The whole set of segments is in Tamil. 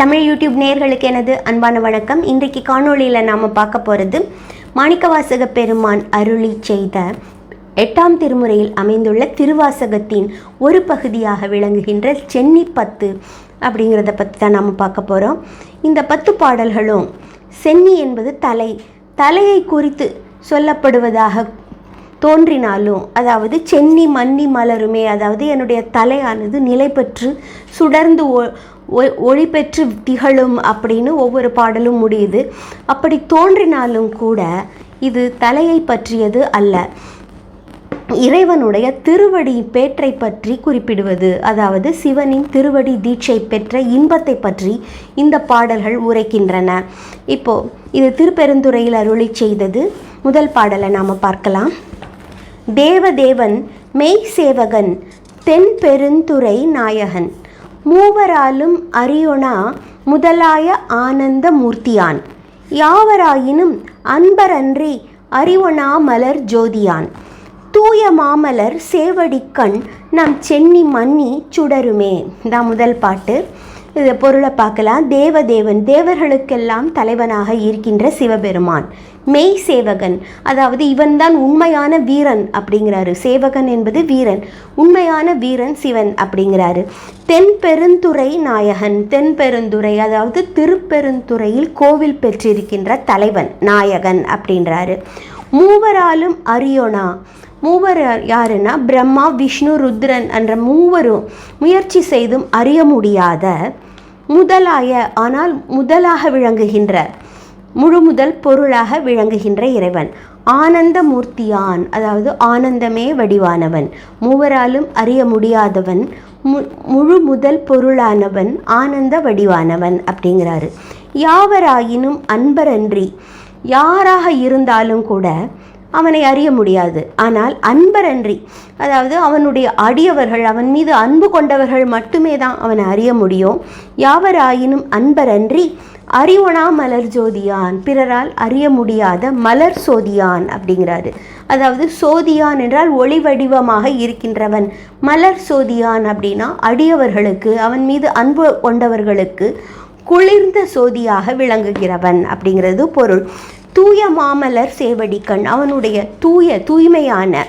தமிழ் யூடியூப் நேர்களுக்கு எனது அன்பான வணக்கம். இன்றைக்கு காணொளியில் நாம் பார்க்க போகிறது மாணிக்கவாசக பெருமான் அருளி செய்த எட்டாம் திருமுறையில் அமைந்துள்ள திருவாசகத்தின் ஒரு பகுதியாக விளங்குகின்ற சென்னி பத்து அப்படிங்கிறத பற்றி தான் நாம் பார்க்க போகிறோம் இந்த பத்து பாடல்களும் சென்னி என்பது தலை. தலையை குறித்து சொல்லப்படுவதாக தோன்றினாலும் அதாவது சென்னி மன்னி மலருமே அதாவது என்னுடைய தலையானது நிலை பெற்று சுடர்ந்து ஓ ஒளி பெற்று திகழும் அப்படின்னு ஒவ்வொரு பாடலும் முடியுது. அப்படி தோன்றினாலும் கூட இது தலையை பற்றியது அல்ல. இறைவனுடைய திருவடி பேற்றை பற்றி குறிப்பிடுவது அதாவது சிவனின் திருவடி தீட்சை பெற்ற இன்பத்தை பற்றி இந்த பாடல்கள் உரைக்கின்றன. இப்போ இது திருப்பெருந்துறையில் அருளி செய்தது. முதல் பாடலை நாம் பார்க்கலாம். தேவதேவன் மெய் சேவகன் தென் பெருந்துறை நாயகன். மூவராலும் அரியோனா முதலாய ஆனந்த மூர்த்தியான் யாவராயினும் அன்பரன்றி அறிவொனா மலர் ஜோதியான். தூய மாமலர் சேவடிக்கண் நம் சென்னி மன்னி சுடருமே. தான் முதல் பாட்டு. பொருளை பார்க்கலாம். தேவதேவன் தேவர்களுக்கெல்லாம் தலைவனாக இருக்கின்ற சிவபெருமான். மெய் சேவகன். அதாவது இவன்தான் உண்மையான வீரன் அப்படிங்கிறாரு. சேவகன் என்பது வீரன். உண்மையான வீரன் சிவன் அப்படிங்கிறாரு. தென் பெருந்துறை நாயகன். தென் பெருந்துறை அதாவது திருப்பெருந்துறையில் கோவில் பெற்றிருக்கின்ற தலைவன் நாயகன் அப்படின்றாரு. மூவராலும் அரியோனா மூவர் யாருன்னா பிரம்மா விஷ்ணு ருத்ரன் என்ற மூவரும் முயற்சி செய்தும் அறிய முடியாத முதலாய ஆனால் முதலாக விளங்குகின்ற முழு முதல் பொருளாக விளங்குகின்ற இறைவன். ஆனந்த மூர்த்தியான் அதாவது ஆனந்தமே வடிவானவன். மூவராலும் அறிய முடியாதவன் மு முழு முதல் பொருளானவன் ஆனந்த வடிவானவன் அப்படிங்கிறாரு. யாவராயினும் அன்பரன்றி யாராக இருந்தாலும் கூட அவனை அறிய முடியாது. ஆனால் அன்பரன்றி அதாவது அவனுடைய அடியவர்கள் அவன் மீது அன்பு கொண்டவர்கள் மட்டுமே தான் அவனை அறிய முடியும். யாவராயினும் அன்பரன்றி அறிவனா மலர் ஜோதியான் பிறரால் அறிய முடியாத மலர் சோதியான் அப்படிங்கிறாரு. அதாவது சோதியான் என்றால் ஒளி வடிவமாக இருக்கின்றவன். மலர் சோதியான் அப்படின்னா அடியவர்களுக்கு அவன் மீது அன்பு கொண்டவர்களுக்கு குளிர்ந்த சோதியாக விளங்குகிறவன் அப்படிங்கிறது பொருள். தூய மாமலர் சேவடிக்கண். அவனுடைய தூய தூய்மையான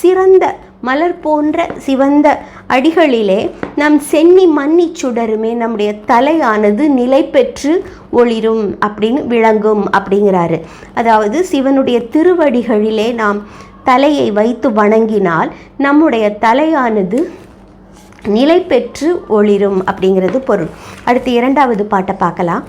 சிறந்த மலர் போன்ற சிவந்த அடிகளிலே நம் சென்னி மன்னி சுடருமே நம்முடைய தலையானது நிலை பெற்று ஒளிரும் அப்படின்னு விளங்கும் அப்படிங்கிறாரு. அதாவது சிவனுடைய திருவடிகளிலே நாம் தலையை வைத்து வணங்கினால் நம்முடைய தலையானது நிலை பெற்று ஒளிரும் அப்படிங்கிறது பொருள். அடுத்து இரண்டாவது பாட்டை பார்க்கலாம்.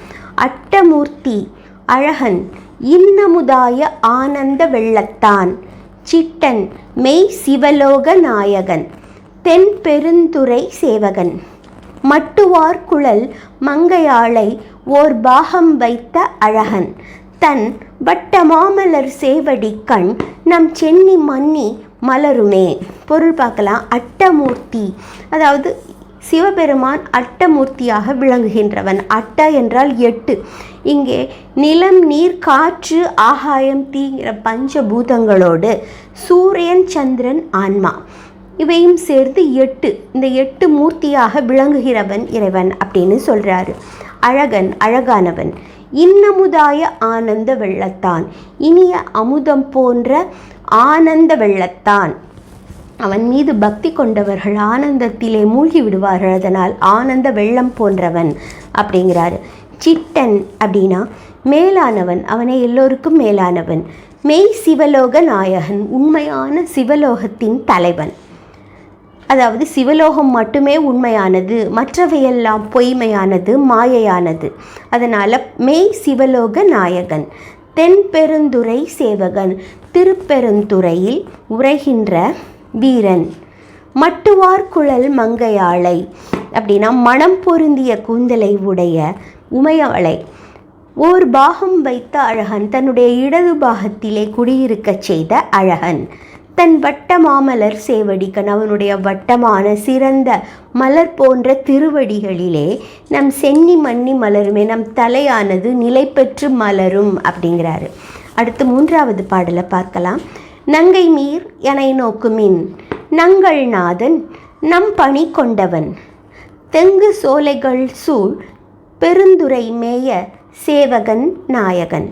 அட்டமூர்த்தி அழகன் இன்னமுதாய ஆனந்த வெள்ளத்தான். சிட்டன் மெய் சிவலோக நாயகன் தென் பெருந்துறை சேவகன். மட்டுவார் குழல் மங்கையாளை ஓர் பாகம் வைத்த அழகன். தன் வட்ட மாமலர் சேவடி கண் நம் சென்னி மன்னி மலருமே. பொருள் பார்க்கலாம். அட்டமூர்த்தி அதாவது சிவபெருமான் அட்டமூர்த்தியாக விளங்குகின்றவன். அட்ட என்றால் எட்டு. இங்கே நிலம் நீர் காற்று ஆகாயம் தீங்கிற பஞ்சபூதங்களோடு சூரியன் சந்திரன் ஆன்மா. இவையும் சேர்ந்து எட்டு. இந்த எட்டு மூர்த்தியாக விளங்குகிறவன் இறைவன் அப்படின்னு சொல்கிறாரு அழகன் அழகானவன். இன்னமுதாய ஆனந்த வெள்ளத்தான். இனிய அமுதம் போன்ற ஆனந்த வெள்ளத்தான். அவன் மீது பக்தி கொண்டவர்கள் ஆனந்தத்திலே மூழ்கி விடுவார்கள். அதனால் ஆனந்த வெள்ளம் போன்றவன் அப்படிங்கிறாரு. சிட்டன் அப்படின்னா மேலானவன். அவனை எல்லோருக்கும் மேலானவன். மெய் சிவலோக நாயகன் உண்மையான சிவலோகத்தின் தலைவன். அதாவது சிவலோகம் மட்டுமே உண்மையானது மற்றவையெல்லாம் பொய்மையானது மாயையானது. அதனால் மெய் சிவலோக நாயகன் தென் பெருந்துறை சேவகன். திருப்பெருந்துறையில் உரைகின்ற வீரன். மட்டுவார் குழல் மங்கையாளை. அப்படின்னா மனம் பொருந்திய கூந்தலை உடைய உமையாளை. ஓர் பாகம் வைத்த அழகன் தன்னுடைய இடது பாகத்திலே குடியிருக்கச் செய்த அழகன். தன் வட்ட மாமலர் சேவடிக்கன் அவனுடைய வட்டமான சிறந்த மலர் போன்ற திருவடிகளிலே நம் சென்னி மன்னி மலருமே நம் தலையானது நிலை பெற்று மலரும் அப்படிங்கிறாரு. அடுத்து மூன்றாவது பாடலை பார்க்கலாம். நங்கை மீர் எனை நோக்குமின். நங்கள் நாதன் நம் பணி கொண்டவன். தெங்கு சோலைகள் சூழ் பெருந்துரை மேய சேவகன் நாயகன்.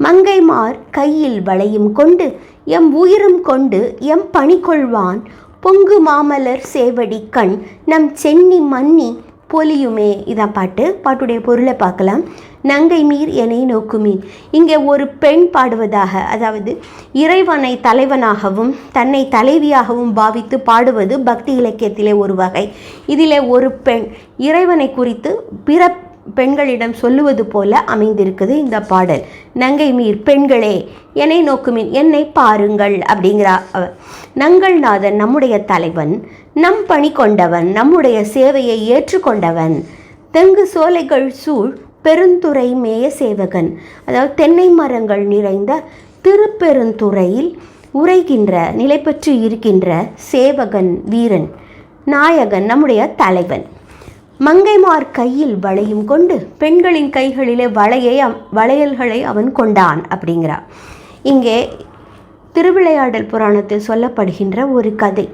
மங்கைமார் கையில் வளையும் கொண்டு எம் உயிரும் கொண்டு எம் பணி கொள்வான். பொங்கு மாமலர் சேவடி கண் நம் சென்னி மன்னி பொலியுமே. இதான் பாட்டு. பாட்டுடைய பொருளை பார்க்கலாம். நங்கை மீர் என்னை நோக்குமீன் இங்கே ஒரு பெண் பாடுவதாக அதாவது இறைவனை தலைவனாகவும் தன்னை தலைவியாகவும் பாவித்து பாடுவது பக்தி இலக்கியத்திலே ஒரு வகை. இதிலே ஒரு பெண். இறைவனை குறித்து பிற பெண்களிடம் சொல்லுவது போல அமைந்திருக்குது இந்த பாடல். நங்கை மீர் பெண்களே என்னை நோக்குமின் என்னை பாருங்கள் அப்படிங்கிறா அவர் நங்கள்நாதன் நம்முடைய தலைவன் நம் பணி கொண்டவன் நம்முடைய சேவையை ஏற்றுக்கொண்டவன் தெங்கு சோலைகள் சூழ் பெருந்துறை மேய சேவகன். அதாவது தென்னை மரங்கள் நிறைந்த திருப்பெருந்துறையில் உரைகின்ற நிலை பெற்று இருக்கின்ற சேவகன் வீரன் நாயகன் நம்முடைய தலைவன். மங்கைமார் கையில் வளையும் கொண்டு பெண்களின் கைகளிலே வளையை வளையல்களை அவன் கொண்டான் அப்படிங்கிறார். இங்கே திருவிளையாடல் புராணத்தில் சொல்லப்படுகின்ற ஒரு கதை.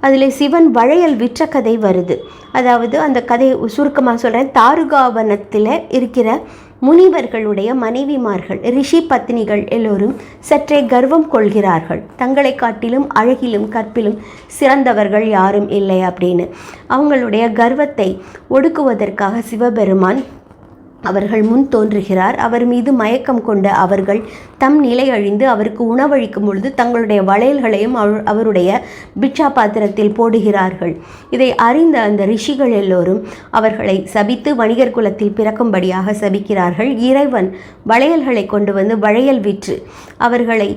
அதில் சிவன் வளையல் விற்ற கதை வருது. அதாவது அந்த கதையை சுருக்கமாக சொல்கிறேன் தாருகாவனத்தில் இருக்கிற முனிவர்களுடைய மனைவிமார்கள் ரிஷி பத்னிகள் எல்லோரும் சற்றே கர்வம் கொள்கிறார்கள். தங்களை காட்டிலும் அழகிலும் கற்பிலும் சிறந்தவர்கள் யாரும் இல்லை அப்படின்னு. அவங்களுடைய கர்வத்தை ஒடுக்குவதற்காக சிவபெருமான் அவர்கள் முன் தோன்றுகிறார். அவர் மீது மயக்கம் கொண்ட அவர்கள் தம் நிலை அழிந்து அவருக்கு உணவளிக்கும் பொழுது தங்களுடைய வளையல்களையும் அவருடைய பிட்சா பாத்திரத்தில் போடுகிறார்கள். இதை அறிந்த அந்த ரிஷிகள் எல்லோரும் அவர்களை சபித்து வணிகர் குலத்தில் பிறக்கும்படியாக சபிக்கிறார்கள். இறைவன் வளையல்களை கொண்டு வந்து வளையல் விற்று அவர்களை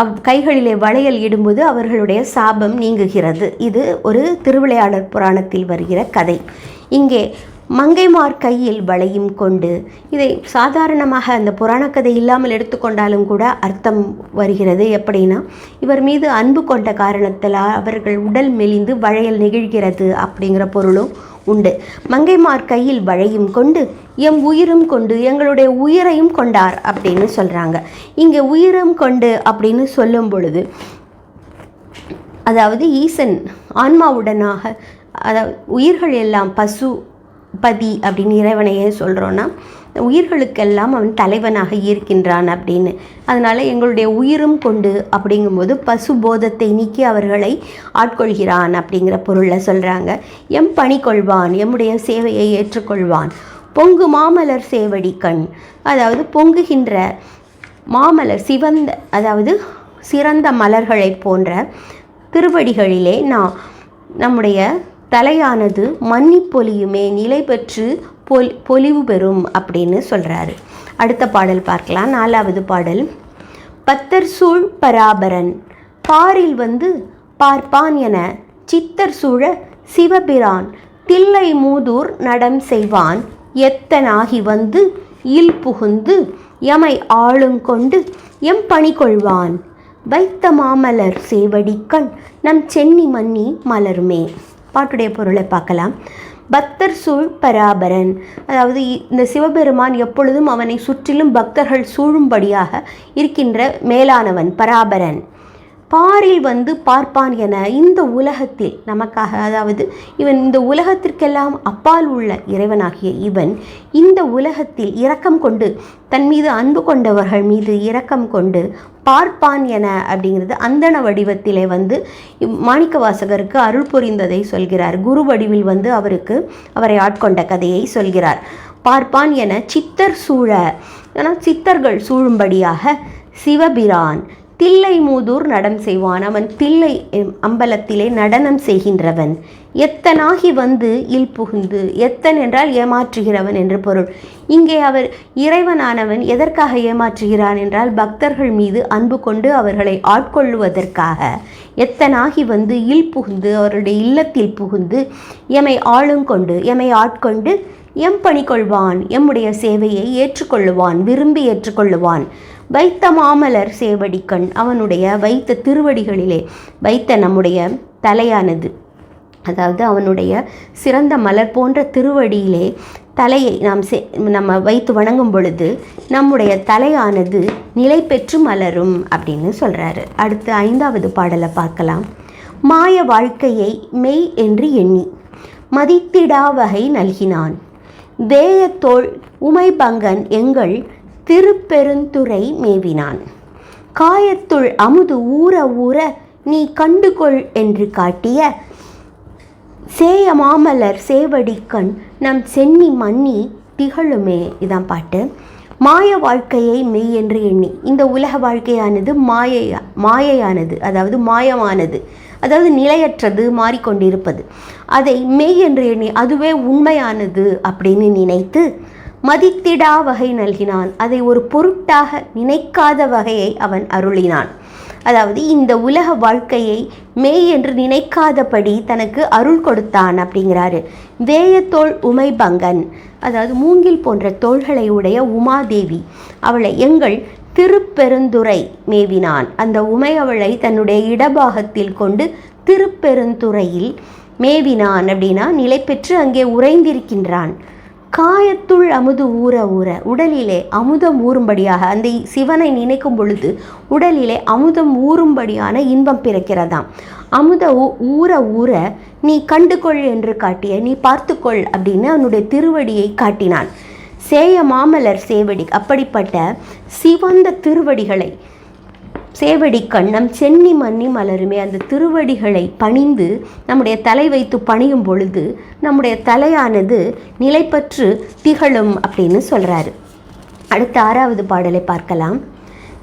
அவ் கைகளிலே வளையல் இடும்போது அவர்களுடைய சாபம் நீங்குகிறது. இது ஒரு திருவிளையாடற் புராணத்தில் வருகிற கதை. இங்கே மங்கைமார் கையில் வளையும் கொண்டு இதை சாதாரணமாக அந்த புராணக்கதை இல்லாமல் எடுத்துக்கொண்டாலும் கூட அர்த்தம் வருகிறது. எப்படின்னா இவர் மீது அன்பு கொண்ட காரணத்தில் அவர்கள் உடல் மெலிந்து வளையல் நெகிழ்கிறது அப்படிங்கிற பொருளும் உண்டு. மங்கைமார் கையில் வளையும் கொண்டு எம் உயிரும் கொண்டு எங்களுடைய உயிரையும் கொண்டார் அப்படின்னு சொல்கிறாங்க இங்கே உயிரும் கொண்டு அப்படின்னு சொல்லும் பொழுது அதாவது ஈசன் ஆன்மாவுடனாக அதாவது உயிர்கள் எல்லாம் பசு பதி அப்படின்னு இறைவனையே சொல்கிறோன்னா உயிர்களுக்கெல்லாம் அவன் தலைவனாக இருக்கின்றான் அப்படின்னு. அதனால் எங்களுடைய உயிரும் கொண்டு அப்படிங்கும்போது பசு போதத்தை நீக்கி அவர்களை ஆட்கொள்கிறான் அப்படிங்கிற பொருளில் சொல்கிறாங்க எம் பணி கொள்வான் எம்முடைய சேவையை ஏற்றுக்கொள்வான். பொங்கு மாமலர் சேவடி கண். அதாவது பொங்குகின்ற மாமலர் சிவந்த அதாவது சிறந்த மலர்களைப் போன்ற திருவடிகளிலே நான் நம்முடைய தலையானது மன்னிப்பொலியுமே நிலை பெற்று பொல் பொலிவு பெறும் அப்படின்னு சொல்கிறாரு அடுத்த பாடல் பார்க்கலாம். நாலாவது பாடல். பத்தர் சூழ் பராபரன் பாரில் வந்து பார்ப்பான் என சித்தர் சூழ சிவபிரான் தில்லை மூதூர் நடம் செய்வான் எத்தனாகி வந்து இல் புகுந்து எமை ஆளுங்கொண்டு எம் பணி கொள்வான். வைத்த மாமலர் சேவடிக்கண் நம் சென்னி மன்னி மலருமே. பாட்டுடைய பொருளை பார்க்கலாம். பக்தர் சூழ் பராபரன். அதாவது இந்த சிவபெருமான் எப்பொழுதும் அவனை சுற்றிலும் பக்தர்கள் சூழும்படியாக இருக்கின்ற மேலானவன் பராபரன். பாரில் வந்து பார்ப்பான் என இந்த உலகத்தில் நமக்காக அதாவது இவன் இந்த உலகத்திற்கெல்லாம் அப்பால் உள்ள இறைவனாகிய இவன் இந்த உலகத்தில் இரக்கம் கொண்டு தன் மீது அன்பு கொண்டவர்கள் மீது இரக்கம் கொண்டு பார்ப்பான் என அப்படிங்கிறது அந்தண வடிவத்திலே வந்து மாணிக்க மாணிக்கவாசகருக்கு அருள் புரிந்ததை சொல்கிறார். குரு வடிவில் வந்து அவருக்கு அவரை ஆட்கொண்ட கதையை சொல்கிறார். பார்ப்பான் என சித்தர் சூழ ஏன்னா சித்தர்கள் சூழும்படியாக சிவபிரான் தில்லை மூதூர் நடம் செய்வான். அவன் தில்லை அம்பலத்திலே நடனம் செய்கின்றவன். எத்தனாகி வந்து இல் புகுந்து எத்தன் என்றால் ஏமாற்றுகிறவன் என்று பொருள். இங்கே அவர் இறைவனானவன் எதற்காக ஏமாற்றுகிறான் என்றால் பக்தர்கள் மீது அன்பு கொண்டு அவர்களை ஆட்கொள்ளுவதற்காக. எத்தனாகி வந்து இல் புகுந்து அவருடைய இல்லத்தில் புகுந்து எமை ஆளுங்கொண்டு எமை ஆட்கொண்டு எம் பணி கொள்வான் எம்முடைய சேவையை ஏற்றுக்கொள்ளுவான் விரும்பி ஏற்றுக்கொள்ளுவான். வைத்த மாமலர் சேவடிக்கண் அவனுடைய வைத்த திருவடிகளிலே வைத்த நம்முடைய தலையானது. அதாவது அவனுடைய சிறந்த மலர் போன்ற திருவடியிலே தலையை நாம் சே நம்ம வைத்து வணங்கும் பொழுது நம்முடைய தலையானது நிலை பெற்று மலரும் அப்படின்னு சொல்கிறாரு அடுத்து ஐந்தாவது பாடலை பார்க்கலாம். மாய வாழ்க்கையை மெய் என்று எண்ணி மதித்திடா வகை நல்கினான். தேயத்தோள் உமைபங்கன் எங்கள் திருப்பெருந்துறை மேவினான். காயத்துள் அமுது ஊற ஊற நீ கண்டுகொள் என்று காட்டிய சேய மாமலர் சேவடிக்கண் நம் சென்னி மன்னி திகழுமே. இதான் பாட்டு. மாய வாழ்க்கையை மெய் என்று எண்ணி. இந்த உலக வாழ்க்கையானது மாயையா மாயையானது அதாவது மாயமானது அதாவது நிலையற்றது மாறிக்கொண்டிருப்பது. அதை மெய் என்று எண்ணி அதுவே உண்மையானது அப்படின்னு நினைத்து மதித்திடா வகை நல்கினான். அதை ஒரு பொருட்டாக நினைக்காத வகையை அவன் அருளினான். அதாவது இந்த உலக வாழ்க்கையை மெய் என்று நினைக்காதபடி தனக்கு அருள் கொடுத்தான் அப்படிங்கிறாரு. வேயத்தோள் உமைபங்கன் அதாவது மூங்கில் போன்ற தோள்களை உடைய உமாதேவி அவளை எங்கள் திருப்பெருந்துறை மேவினான். அந்த உமை அவளை தன்னுடைய இடபாகத்தில் கொண்டு திருப்பெருந்துறையில் மேவினான் அப்படின்னா நிலை பெற்று அங்கே உறைந்திருக்கின்றான். காயத்துள் அமுது ஊற ஊற உடலிலே அமுதம் ஊறும்படியாக அந்த சிவனை நினைக்கும் பொழுது உடலிலே அமுதம் ஊறும்படியான இன்பம் பிறக்கிறதாம். அமுத ஊ- ஊற ஊற நீ கண்டுகொள் என்று காட்டிய நீ பார்த்துக்கொள் அப்படின்னு அவனுடைய திருவடியை காட்டினான். சேய மாமலர் சேவடி அப்படிப்பட்ட சிவந்த திருவடிகளை சேவடி கண்ணம் சென்னி மன்னி மலருமே அந்த திருவடிகளை பணிந்து நம்முடைய தலை வைத்து பணியும் பொழுது நம்முடைய தலையானது நிலைப்பற்று திகழும் அப்படின்னு சொல்கிறாரு அடுத்த ஆறாவது பாடலை பார்க்கலாம்.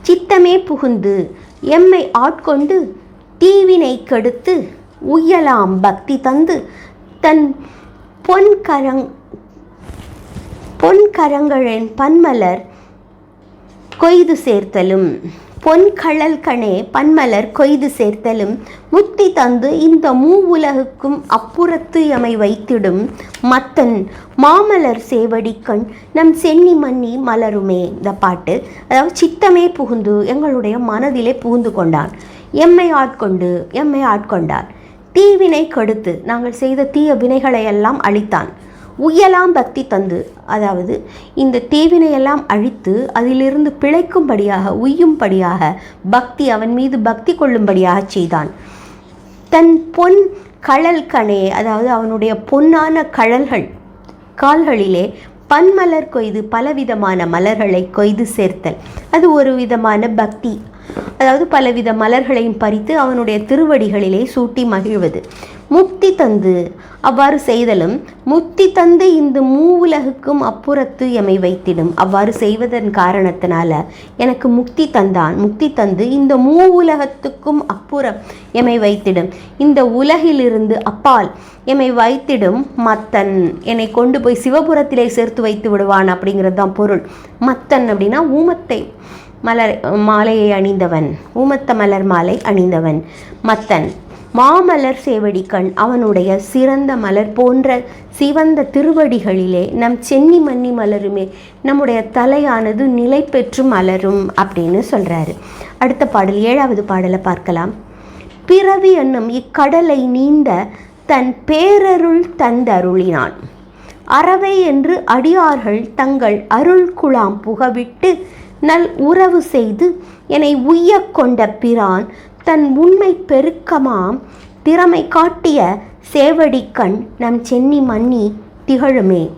சித்தமே புகுந்து எம்மை ஆட்கொண்டு தீவினை கெடுத்து உய்யலாம் பக்தி தந்து தன் பொன் கரங் பொன் கரங்களின் பன்மலர் கொய்து சேர்த்தலும். பொன் கழல் கணே பன்மலர் கொய்து சேர்த்தலும் முத்தி தந்து இந்த மூவுலகுக்கும் அப்புறத்து எமை வைத்திடும். மத்தன் மாமலர் சேவடிக்கண் நம் சென்னி மன்னி மலருமே. இந்த பாட்டு அதாவது சித்தமே புகுந்து எங்களுடைய மனதிலே புகுந்து கொண்டான். எம்மை ஆட்கொண்டு எம்மை ஆட்கொண்டான் தீவினை கெடுத்து நாங்கள் செய்த தீய வினைகளை எல்லாம் அழித்தான். உயலாம் பக்தி தந்து அதாவது இந்த தேவினையெல்லாம் அழித்து அதிலிருந்து பிழைக்கும்படியாக உய்யும்படியாக பக்தி அவன் மீது பக்தி கொள்ளும்படியாக செய்தான். தன் பொன் கழல் கணே அதாவது அவனுடைய பொன்னான கழல்கள் கால்களிலே பன்மலர் கொய்து பலவிதமான மலர்களை கொய்து சேர்த்தல். அது ஒரு விதமான பக்தி. அதாவது பலவித மலர்களையும் பறித்து அவனுடைய திருவடிகளிலே சூட்டி மகிழ்வது. முக்தி தந்து. அவ்வாறு செய்தலும் முக்தி தந்து இந்த மூவுலகுக்கும் அப்புறத்து எமை வைத்திடும். அவ்வாறு செய்வதன் காரணத்தினால எனக்கு முக்தி தந்தான். முக்தி தந்து இந்த மூவுலகத்துக்கும் அப்புறம் எமை வைத்திடும். இந்த உலகிலிருந்து அப்பால் எமை வைத்திடும். மத்தன் என்னை கொண்டு போய் சிவபுரத்திலே சேர்த்து வைத்து விடுவான் அப்படிங்கிறது தான் பொருள். மத்தன் அப்படின்னா ஊமத்தை மலர் மாலையை அணிந்தவன். ஊமத்த மலர் மாலை அணிந்தவன். மத்தன் மாமலர் சேவடிக்கண் அவனுடைய சிறந்த மலர் போன்ற சிவந்த திருவடிகளிலே நம் சென்னி மன்னி மலருமே நம்முடைய தலையானது நிலை பெற்று மலரும் அப்படின்னு சொல்றாரு. அடுத்த பாடல் ஏழாவது பாடலை பார்க்கலாம். பிறவி என்னும் இக்கடலை நீந்த தன் பேரருள் தந்தருளினான். அறவை என்று அடியார்கள் தங்கள் அருள் குழாம் புகவிட்டு நல் உறவு செய்து என்னை உய்ய கொண்ட பிரான் தன் உண்மை பெருக்கமாம் திறமை காட்டிய சேவடிக்கண் நம் சென்னி மன்னி திகழுமே.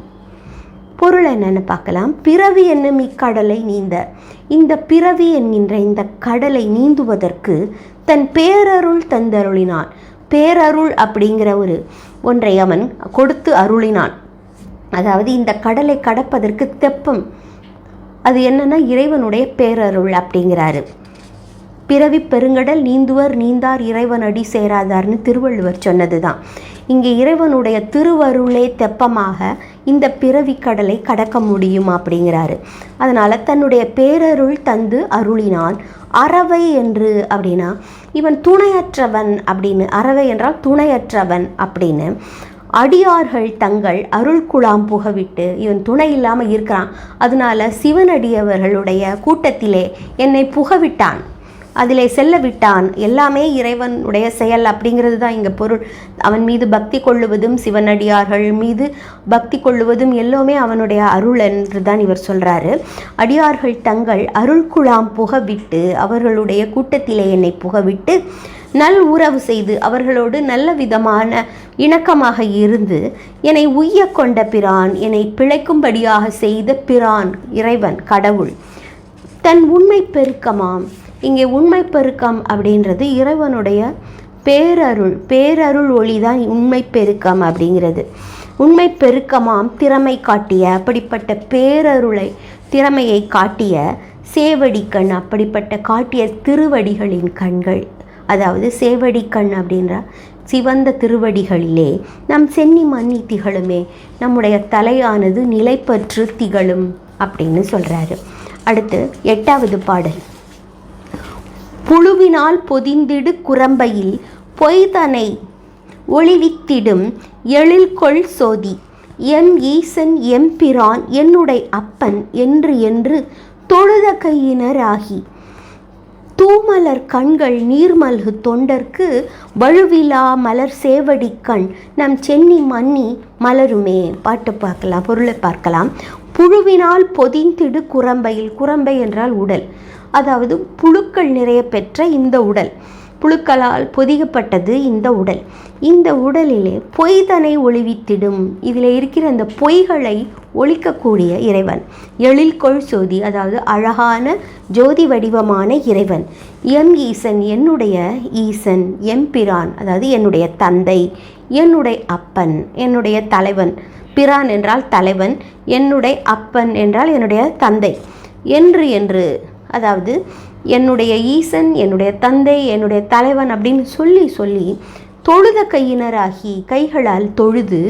பொருள் என்னென்னு பார்க்கலாம். பிறவி என்னும் இக்கடலை நீந்த. இந்த பிறவி என்கின்ற இந்த கடலை நீந்துவதற்கு தன் பேரருள் தந்தருளினான். பேரருள் அப்படிங்கிற ஒரு ஒன்றை அவன் கொடுத்து அருளினான். அதாவது இந்த கடலை கடப்பதற்கு தெப்பம். அது என்னென்னா இறைவனுடைய பேரருள் அப்படிங்கிறாரு. பிறவி பெருங்கடல் நீந்துவர் நீந்தார் இறைவன் அடி சேராதார்னு திருவள்ளுவர் சொன்னது தான் இங்கே இறைவனுடைய திருவருளே தெப்பமாக இந்த பிறவி கடலை கடக்க முடியும் அப்படிங்கிறாரு. அதனால் தன்னுடைய பேரருள் தந்து அருளினான். அறவை என்று அப்படின்னா இவன் துணையற்றவன் அப்படின்னு அறவை என்றால் துணையற்றவன் அப்படின்னு. அடியார்கள் தங்கள் அருள் குழாம் புகவிட்டு இவன் துணை இல்லாமல் இருக்கிறான். அதனால சிவனடியவர்களுடைய கூட்டத்திலே என்னை புகவிட்டான். அதிலே செல்ல விட்டான் எல்லாமே இறைவனுடைய செயல் அப்படிங்கிறது தான் இங்கே பொருள். அவன் மீது பக்தி கொள்ளுவதும் சிவனடியார்கள் மீது பக்தி கொள்ளுவதும் எல்லாமே அவனுடைய அருள் என்று தான் இவர் சொல்கிறாரு அடியார்கள் தங்கள் அருள் குழாம் புகவிட்டு அவர்களுடைய கூட்டத்திலே என்னை புகவிட்டு நல் உறவு செய்து அவர்களோடு நல்ல விதமான இணக்கமாக இருந்து என்னை உய்ய கொண்ட பிரான் என்னை பிழைக்கும்படியாக செய்த பிரான் இறைவன் கடவுள். தன் உண்மை பெருக்கமாம். இங்கே உண்மை பெருக்கம் அப்படின்றது இறைவனுடைய பேரருள் பேரருள் ஒளிதான் உண்மை பெருக்கம் அப்படிங்கிறது. உண்மை பெருக்கமாம் திறமை காட்டிய அப்படிப்பட்ட பேரருளை திறமையை காட்டிய சேவடிக்கண் அப்படிப்பட்ட காட்டிய திருவடிகளின் கண்கள். அதாவது சேவடி கண் அப்படின்ற சிவந்த திருவடிகளிலே நம் சென்னி மன்னி திகழுமே நம்முடைய தலையானது நிலைப்பற்று திகழும் அப்படின்னு சொல்கிறாரு அடுத்து எட்டாவது பாடல். புழுவினால் பொதிந்திடு குரம்பையில் பொய்தனை ஒளிவித்திடும் எழில்கொள் சோதி. எம் ஈசன் எம்பிரான் என்னுடை அப்பன் என்று என்று தொழுத கையினராகி தூமலர் கண்கள் நீர்மல்கு தொண்டர்க்கு வழுவிலா மலர் சேவடி கண். நம் சென்னி மன்னி மலருமே. பாட்டு பார்க்கலாம் பொருளை பார்க்கலாம். புழுவினால் பொதிந்திடு குரம்பையில் குரம்பை என்றால் உடல். அதாவது புழுக்கள் நிறைய பெற்ற இந்த உடல். புழுக்களால் பொதிகப்பட்டது இந்த உடல். இந்த உடலிலே பொய்தனை ஒளிவித்திடும். இதில் இருக்கிற அந்த பொய்களை ஒழிக்கக்கூடிய இறைவன். எழில்கொள் சோதி அதாவது அழகான ஜோதி வடிவமான இறைவன். எம் ஈசன் என்னுடைய ஈசன் எம் பிரான் அதாவது என்னுடைய தந்தை என்னுடைய அப்பன் என்னுடைய தலைவன். பிரான் என்றால் தலைவன் என்னுடைய அப்பன் என்றால் என்னுடைய தந்தை. என்று என்று அதாவது என்னுடைய ஈசன் என்னுடைய தந்தை என்னுடைய தலைவன் அப்படின்னு சொல்லி சொல்லி தொழுத கையினராகி கைகளால் தொழுது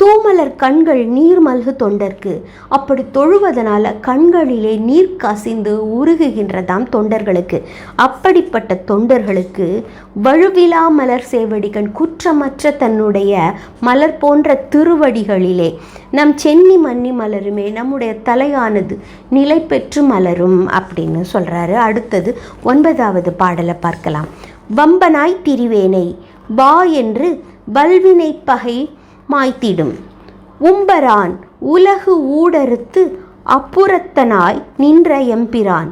தூமலர் கண்கள் நீர் மல்கு தொண்டர்க்கு. அப்படி தொழுவதனால கண்களிலே நீர் கசிந்து உருகுகின்றதாம் தொண்டர்களுக்கு. அப்படிப்பட்ட தொண்டர்களுக்கு வழுவிலா மலர் சேவடிகன் குற்றமற்ற தன்னுடைய மலர் போன்ற திருவடிகளிலே நம் சென்னி மன்னி மலருமே நம்முடைய தலையானது நிலை பெற்று மலரும் அப்படின்னு சொல்கிறாரு அடுத்தது ஒன்பதாவது பாடலை பார்க்கலாம். வம்பனாய் திரிவேனை வா என்று வல்வினை பகை மாய்த்திடும். உம்பரான் உலகு ஊடறுத்து அப்புறத்தனாய் நின்ற எம்பிரான்.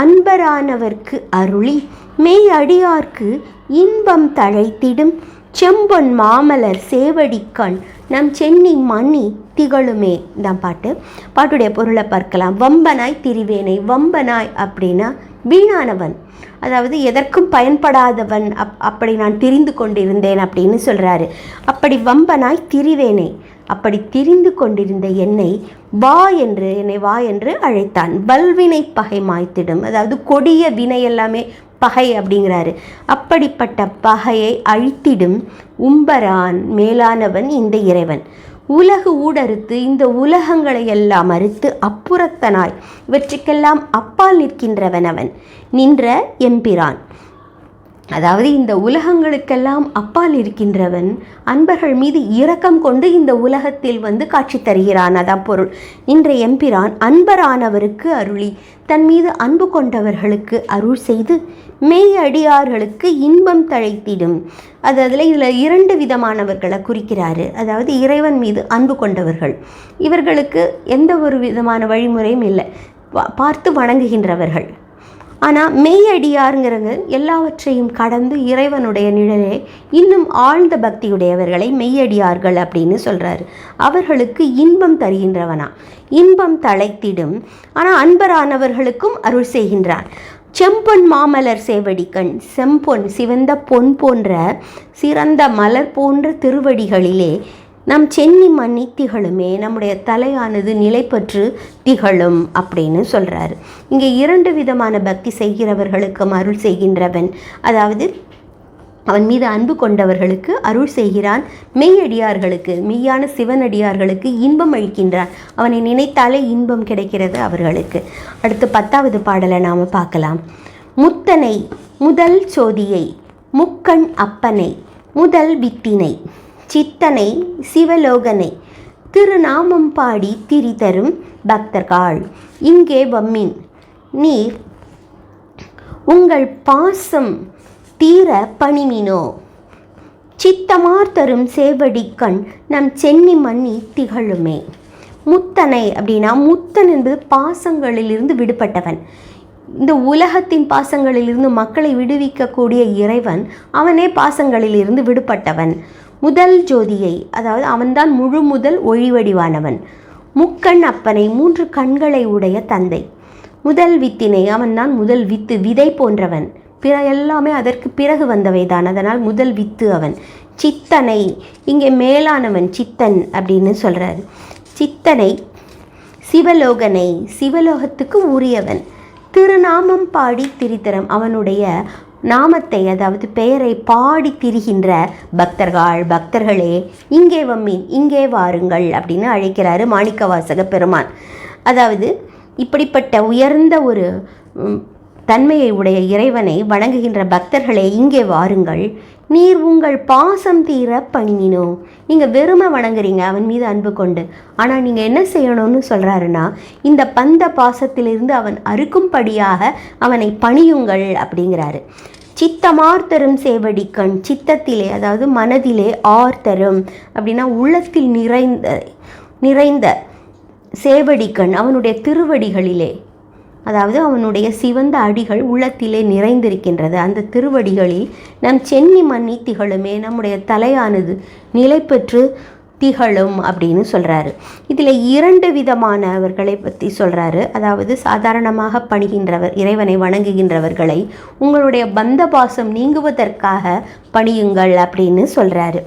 அன்பரானவர்க்கு அருளி மெய் அடியார்க்கு இன்பம் தழைத்திடும். செம்பொன் மாமலர் சேவடிக்கண் நம் சென்னி மணி திகழுமே. தான் பாட்டு. பாட்டுடைய பொருளை பார்க்கலாம். வம்பனாய் திரிவேனை வம்பனாய் அப்படின்னா வீணானவன். அதாவது எதற்கும் பயன்படாதவன் அப் அப்படி நான் திரிந்து கொண்டிருந்தேன் அப்படின்னு சொல்கிறாரு அப்படி வம்பனாய் திரிவேனே அப்படி திரிந்து கொண்டிருந்த என்னை வா என்று என்னை வா என்று அழைத்தான். வல்வினை பகை மாய்த்திடும் அதாவது கொடிய வினை எல்லாமே பகை அப்படிங்கிறாரு. அப்படிப்பட்ட பகையை அழித்திடும் உம்பரான் மேலானவன் இந்த இறைவன். உலகு ஊடறுத்து இந்த உலகங்களை எல்லாம் அறுத்து அப்புறத்தனாய். இவற்றுக்கெல்லாம் அப்பால் நிற்கின்றவன் அவன் நின்ற எம்பிரான். அதாவது இந்த உலகங்களுக்கெல்லாம் அப்பால் இருக்கின்றவன் அன்பர்கள் மீது இரக்கம் கொண்டு இந்த உலகத்தில் வந்து காட்சி தருகிறான். அதான் பொருள். இன்றைய எம்பிரான் அன்பரானவருக்கு அருளி தன் மீது அன்பு கொண்டவர்களுக்கு அருள் செய்து மெய் அடியார்களுக்கு இன்பம் தழைத்திடும். அது அதில் இதில் இரண்டு விதமானவர்களை குறிக்கிறாரு. அதாவது இறைவன் மீது அன்பு கொண்டவர்கள். இவர்களுக்கு எந்த ஒரு விதமான வழிமுறையும் இல்லை. பார்த்து வணங்குகின்றவர்கள். ஆனால் மெய்யடியாருங்கிறவங்க எல்லாவற்றையும் கடந்து இறைவனுடைய நிழலே இன்னும் ஆழ்ந்த பக்தியுடையவர்களை மெய்யடியார்கள் அப்படின்னு சொல்கிறாரு அவர்களுக்கு இன்பம் தருகின்றவனா? இன்பம் தலைத்திடும் ஆனால் அன்பரானவர்களுக்கும் அருள் செய்கின்றான் செம்பொன் மாமலர் சேவடிக்கண் செம்பொன் சிவந்த பொன் போன்ற சிறந்த மலர் போன்ற திருவடிகளிலே நம் சென்னி மன்னி திகழுமே நம்முடைய தலையானது நிலைப்பற்று திகழும் அப்படின்னு சொல்கிறாரு இங்கே இரண்டு விதமான பக்தி செய்கிறவர்களுக்கும் அருள் செய்கின்றவன் அதாவது அவன் மீது அன்பு கொண்டவர்களுக்கு அருள் செய்கிறான் மெய்யடியார்களுக்கு மெய்யான சிவனடியார்களுக்கு இன்பம் அளிக்கின்றான். அவனை நினைத்தாலே இன்பம் கிடைக்கிறது அவர்களுக்கு. அடுத்து பத்தாவது பாடலை நாம் பார்க்கலாம். முத்தனை முதல் சோதியை முக்கண் அப்பனை முதல் வித்தினை. சித்தனை சிவலோகனை திருநாமம் பாடி திரி தரும் பக்தர்கள். இங்கே வம்மின் நீர் உங்கள் பாசம் தீர பணிமினோ. சித்தமார் தரும் சேவடிக்கண் நம் சென்னி மண்ணி திகழுமே. முத்தனை அப்படின்னா முத்தன் என்பது பாசங்களிலிருந்து விடுபட்டவன். இந்த உலகத்தின் பாசங்களிலிருந்து மக்களை விடுவிக்கக்கூடிய இறைவன் அவனே பாசங்களிலிருந்து விடுபட்டவன். முதல் ஜோதியை அதாவது அவன்தான் முழு முதல் ஒளிவடிவானவன் முக்கண் அப்பனை மூன்று கண்களை உடைய தந்தை. முதல் வித்தினை அவன்தான் முதல் வித்து விதை போன்றவன். பிற எல்லாமே அதற்கு பிறகு வந்தவைதான் அதனால் முதல் வித்து அவன். சித்தனை இங்கே மேலானவன் சித்தன் அப்படின்னு சொல்கிறார் சித்தனை சிவலோகனை சிவலோகத்துக்கு உரியவன். திருநாமம் பாடி திரித்தரம் அவனுடைய நாமத்தை அதாவது பெயரை பாடி திரிகின்ற பக்தர்கள் பக்தர்களே இங்கே வம்மீன் இங்கே வாருங்கள் அப்படின்னு அழைக்கிறாரு மாணிக்கவாசக பெருமான். அதாவது இப்படிப்பட்ட உயர்ந்த ஒரு தன்மையை உடைய இறைவனை வணங்குகின்ற பக்தர்களே இங்கே வாருங்கள் நீர் உங்கள் பாசம் தீர பணியினோ. நீங்கள் வெறுமை வணங்குறீங்க அவன் மீது அன்பு கொண்டு. ஆனால் நீங்கள் என்ன செய்யணும்னு சொல்கிறாருன்னா இந்த பந்த பாசத்திலிருந்து அவன் அறுக்கும்படியாக அவனை பணியுங்கள் அப்படிங்கிறாரு. சித்தமார்த்தரும் சேவடிக்கண் சித்தத்திலே அதாவது மனதிலே ஆர்த்தரும் அப்படின்னா உள்ளத்தில் நிறைந்த நிறைந்த சேவடிக்கண் அவனுடைய திருவடிகளிலே. அதாவது அவனுடைய சிவந்த அடிகள் உள்ளத்திலே நிறைந்திருக்கின்றது. அந்த திருவடிகளில் நம் சென்னி மன்னி திகழுமே நம்முடைய தலையானது நிலை பெற்று திகழும் அப்படின்னு சொல்கிறாரு இதில் இரண்டு விதமானவர்களை பற்றி சொல்கிறாரு அதாவது சாதாரணமாக பணிகின்றவர் இறைவனை வணங்குகின்றவர்களை உங்களுடைய பந்த பாசம் நீங்குவதற்காக பணியுங்கள் அப்படின்னு சொல்கிறாரு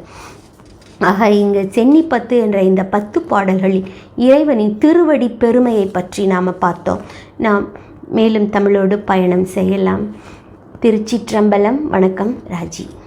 ஆக இங்கு சென்னிப்பத்து என்ற இந்த பத்து பாடல்களில் இறைவனின் திருவடி பெருமையை பற்றி நாம் பார்த்தோம். நாம் மேலும் தமிழோடு பயணம் செய்யலாம். திருச்சிற்றம்பலம். வணக்கம் ராஜி.